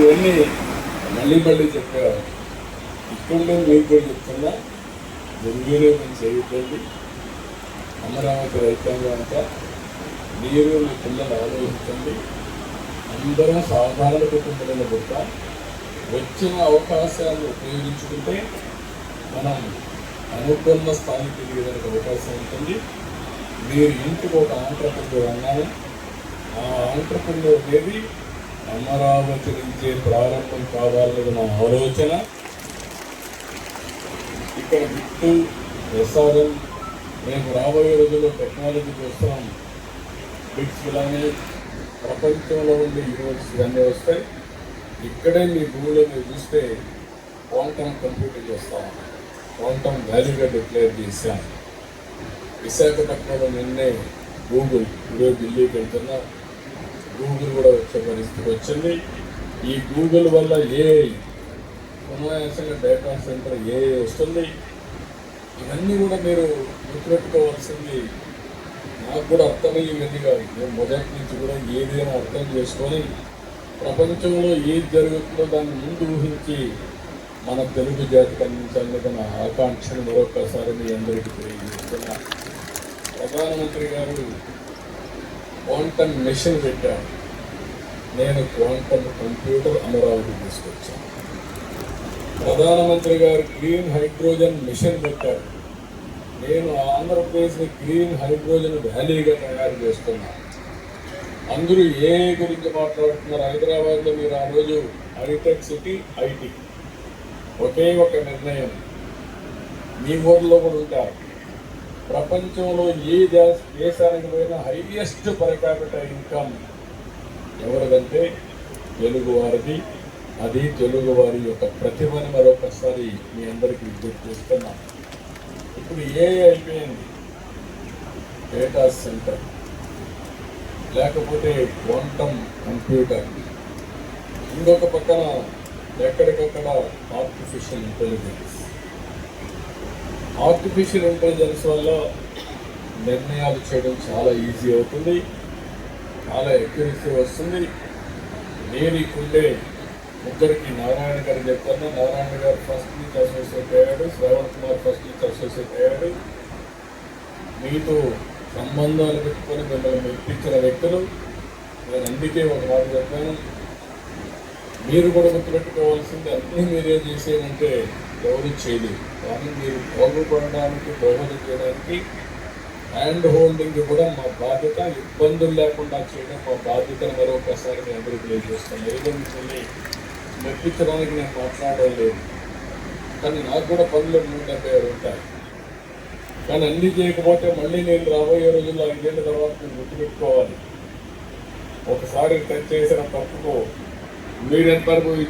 ఇవన్నీ మళ్ళీ మళ్ళీ చెప్పేవారు. ఇక్కడే మీకు కూడా చెప్తున్నా దుర్వినియోగం చేయకండి అమరావతి రైతాంగం అంతా మీరు మీ పిల్లలు ఆలోచించండి. అందరం సాధారణ కుటుంబంలో పుట్ట వచ్చిన అవకాశాలను ఉపయోగించుకుంటే మనం అనుకున్న స్థాయికి ఎదిగేదానికి అవకాశం ఉంటుంది. మీరు ఇంటికి ఒక ఆంధ్రప్రదేశ్ అన్నారు ఆ ఆంధ్రప్రదేశ్ అనేది అమరావతి నుంచే ప్రారంభం కావాలని నా ఆలోచన. ఇక్కడ విత్తు ఎస్ఆర్ఎం రేపు రాబోయే రోజుల్లో టెక్నాలజీ కోసం బిట్స్ ఇలానే ప్రపంచంలో ఉండే యూనివర్సిటీ అన్నీ వస్తాయి. ఇక్కడే మీ భూమిలో మీరు చూస్తే క్వాంటమ్ కంప్యూటింగ్ చేస్తాం క్వాంటమ్ వాల్యూగా డిక్లేర్ చేశాం. విశాఖపట్నంలో నిన్నే గూగుల్ ఈరోజు ఢిల్లీకి వెళ్తున్నా గూగుల్ కూడా వచ్చే పరిస్థితి వచ్చింది. ఈ గూగుల్ వల్ల ఏ సునాయాసంగా డేటా సెంటర్ ఏ వస్తుంది? ఇవన్నీ కూడా మీరు గుర్తుపెట్టుకోవాల్సింది. నాకు కూడా అర్థమయ్యే కాదు. నేను మొదటి నుంచి కూడా ఏదైనా అర్థం చేసుకొని ప్రపంచంలో ఏది జరుగుతుందో దాన్ని ముందు ఊహించి మన తెలుగు జాతికి అందించాలని నా ఆకాంక్షను మరొకసారి మీ అందరికీ తెలియజేస్తున్నా. ప్రధానమంత్రి గారు క్వాంటమ్ మిషన్ పెట్టాను. నేను క్వాంటమ్ కంప్యూటర్ అమరావతి తీసుకొచ్చాను. ప్రధానమంత్రి గారు గ్రీన్ హైడ్రోజన్ మిషన్ పెట్టారు. నేను ఆంధ్రప్రదేశ్ని గ్రీన్ హైడ్రోజన్ వ్యాలీగా తయారు చేస్తున్నాను అందరూ ఏ గురించి మాట్లాడుతున్నారు? హైదరాబాద్లో మీరు ఆ రోజు హైటెక్ సిటీ ఐటీ. ఒకే ఒక నిర్ణయం. మీ ఊర్లో కూడా ఉంటారు. ప్రపంచంలో ఏ దేశ దేశానికి పోయినా హైయెస్ట్ పర్ క్యాపిటల్ ఇన్కమ్ ఎవరిదంటే తెలుగువారిది. అది తెలుగువారి యొక్క ప్రతిభని మరొకసారి మీ అందరికీ విజ్ఞప్తి చేస్తున్నాం. ఇప్పుడు ఏ అయిపోయింది. డేటా సెంటర్ లేకపోతే క్వాంటమ్ కంప్యూటర్ ఇంకొక పక్కన ఎక్కడికక్కడ ఆర్టిఫిషియల్ ఇంటెలిజెన్స్ ఆర్టిఫిషియల్ ఇంటెలిజెన్స్ వల్ల నిర్ణయాలు చేయడం చాలా ఈజీ అవుతుంది. చాలా ఎక్యూరసీ వస్తుంది. నేను ఇప్పుడే ముగ్గురికి నారాయణ గారు చెప్తాను. నారాయణ గారు ఫస్ట్ నుంచి అసోసియేట్ అయ్యాడు శ్రవణ్ కుమార్ ఫస్ట్ నుంచి అసోసియేట్ అయ్యాడు మీతో సంబంధాలు పెట్టుకొని మిమ్మల్ని మెప్పించిన వ్యక్తులు. నేను అందుకే ఒక మాట చెప్పాను. మీరు కూడా గుర్తుపెట్టుకోవాల్సింది అన్నీ మీరే చేసేదంటే ఎవరు చేయలేదు. కానీ మీరు బాగుపడడానికి దోహదం చేయడానికి హ్యాండ్ హోల్డింగ్ కూడా మా బాధ్యత ఇబ్బందులు లేకుండా చేయడం మా బాధ్యతను మరొకసారి నేను అందరికీ తెలియజేస్తాను ఏదో మిమ్మల్ని మెప్పించడానికి నేను మాట్లాడడం లేదు. కానీ నాకు కూడా పనులు నూట డెబ్బై ఆరు ఉంటాయి. కానీ అన్ని చేయకపోతే మళ్ళీ నేను రాబోయే రోజుల్లో ఐదేళ్ళ తర్వాత నేను గుర్తుపెట్టుకోవాలి. ఒకసారి టచ్ చేసిన తప్పుకు Miren, parvo y